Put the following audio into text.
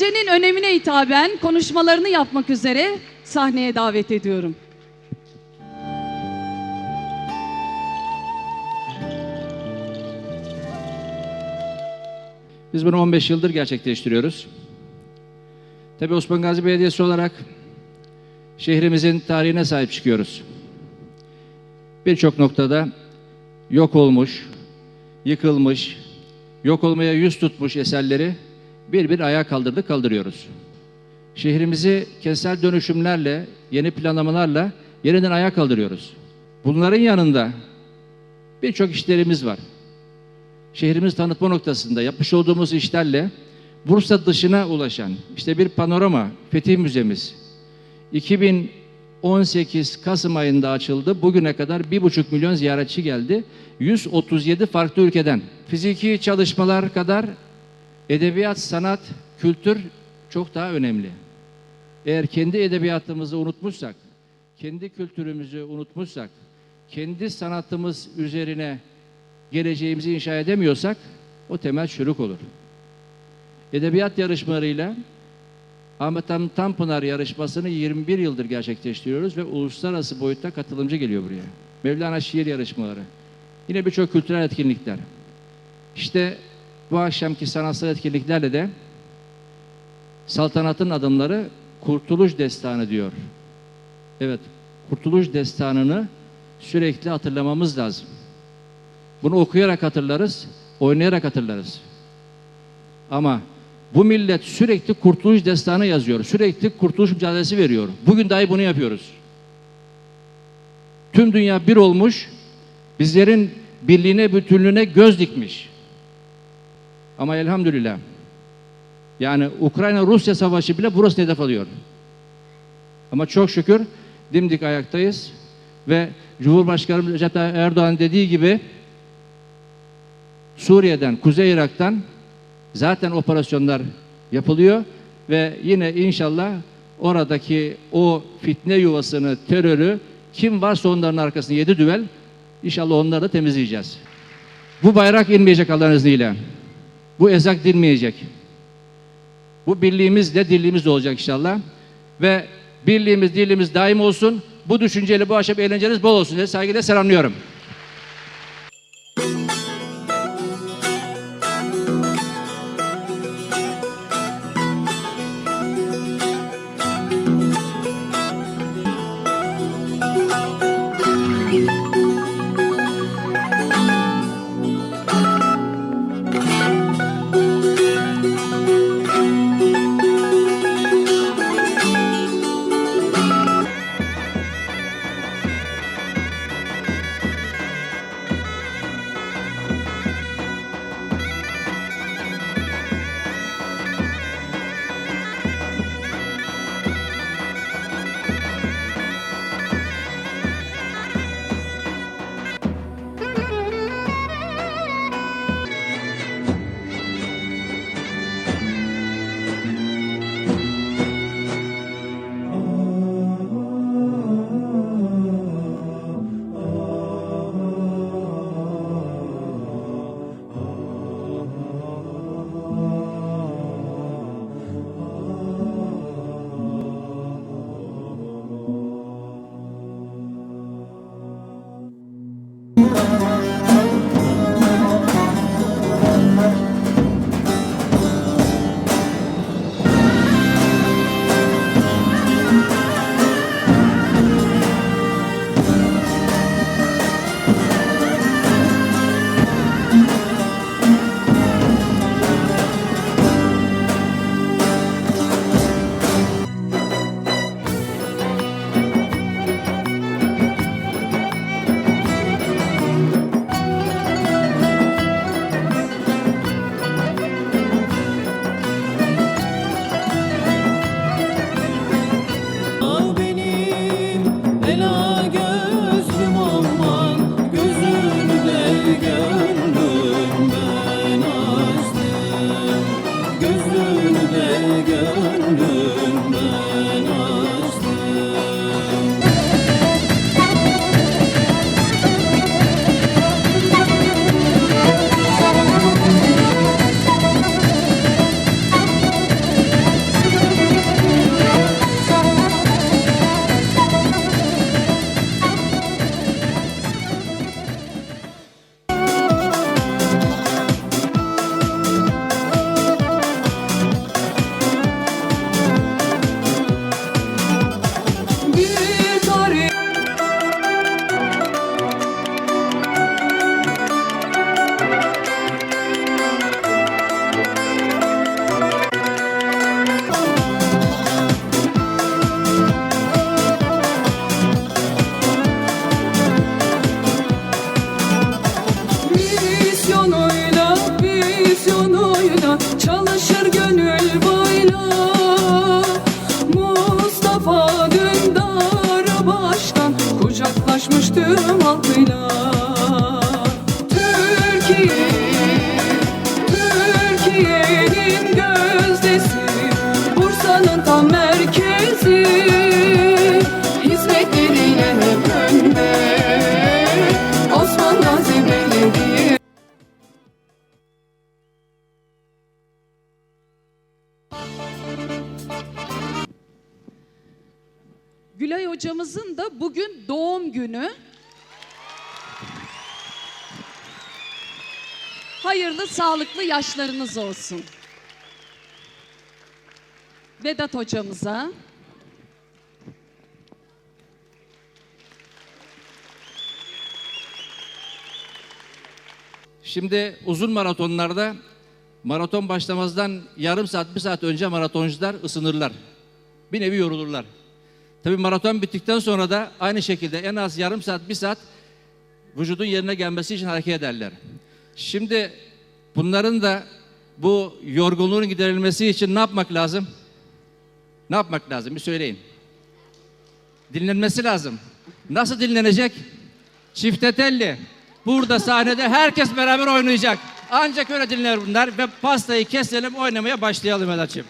gecenin önemine hitaben konuşmalarını yapmak üzere sahneye davet ediyorum. Biz bunu 15 yıldır gerçekleştiriyoruz. Tabii Osman Gazi Belediyesi olarak şehrimizin tarihine sahip çıkıyoruz. Birçok noktada yok olmuş, yıkılmış, yok olmaya yüz tutmuş eserleri bir bir ayağa kaldırdık, kaldırıyoruz. Şehrimizi kentsel dönüşümlerle, yeni planlamalarla yeniden ayağa kaldırıyoruz. Bunların yanında birçok işlerimiz var şehrimiz tanıtma noktasında yapmış olduğumuz işlerle Bursa dışına ulaşan işte bir panorama Fetih Müzemiz 2018 Kasım ayında açıldı. Bugüne kadar 1,5 milyon ziyaretçi geldi. 137 farklı ülkeden. Fiziki çalışmalar kadar edebiyat, sanat, kültür çok daha önemli. Eğer kendi edebiyatımızı unutmuşsak, kendi kültürümüzü unutmuşsak, kendi sanatımız üzerine geleceğimizi inşa edemiyorsak o temel çürük olur. Edebiyat yarışmalarıyla Ahmet Hamdi Tanpınar yarışmasını 21 yıldır gerçekleştiriyoruz ve uluslararası boyutta katılımcı geliyor buraya. Mevlana şiir yarışmaları. Yine birçok kültürel etkinlikler. İşte bu akşamki sanatsal etkinliklerle de saltanatın adımları Kurtuluş Destanı diyor. Evet, Kurtuluş Destanı'nı sürekli hatırlamamız lazım. Bunu okuyarak hatırlarız, oynayarak hatırlarız. Ama bu millet sürekli kurtuluş destanı yazıyor. Sürekli kurtuluş mücadelesi veriyor. Bugün dahi bunu yapıyoruz. Tüm dünya bir olmuş, bizlerin birliğine, bütünlüğüne göz dikmiş. Ama elhamdülillah, yani Ukrayna-Rusya savaşı bile burası hedef alıyor. Ama çok şükür dimdik ayaktayız ve Cumhurbaşkanı Recep Tayyip Erdoğan dediği gibi Suriye'den, Kuzey Irak'tan zaten operasyonlar yapılıyor ve yine inşallah oradaki o fitne yuvasını, terörü kim varsa onların arkasında yedi düvel inşallah onları da temizleyeceğiz. Bu bayrak inmeyecek Allah'ın izniyle. Bu ezak dinmeyecek. Bu birliğimiz de dirliğimiz de olacak inşallah. Ve birliğimiz, dirliğimiz daim olsun. Bu düşünceyle bu akşam eğlenceniz bol olsun diye saygıyla selamlıyorum. I know. Tam merkezi Hizmetleriyle önde Osman Gazi Belediye Gülay hocamızın da bugün doğum günü. Hayırlı, sağlıklı yaşlarınız olsun. Vedat hocamıza. Şimdi uzun maratonlarda maraton başlamazdan yarım saat, bir saat önce maratoncular ısınırlar. Bir nevi yorulurlar. Tabii maraton bittikten sonra da aynı şekilde en az yarım saat, bir saat vücudun yerine gelmesi için hareket ederler. Şimdi bunların da bu yorgunluğun giderilmesi için ne yapmak lazım? Ne yapmak lazım? Bir söyleyin. Dinlenmesi lazım. Nasıl dinlenecek? Çifte telli. Burada sahnede herkes beraber oynayacak. Ancak öyle dinler bunlar ve pastayı keselim oynamaya başlayalım Vedat'cığım.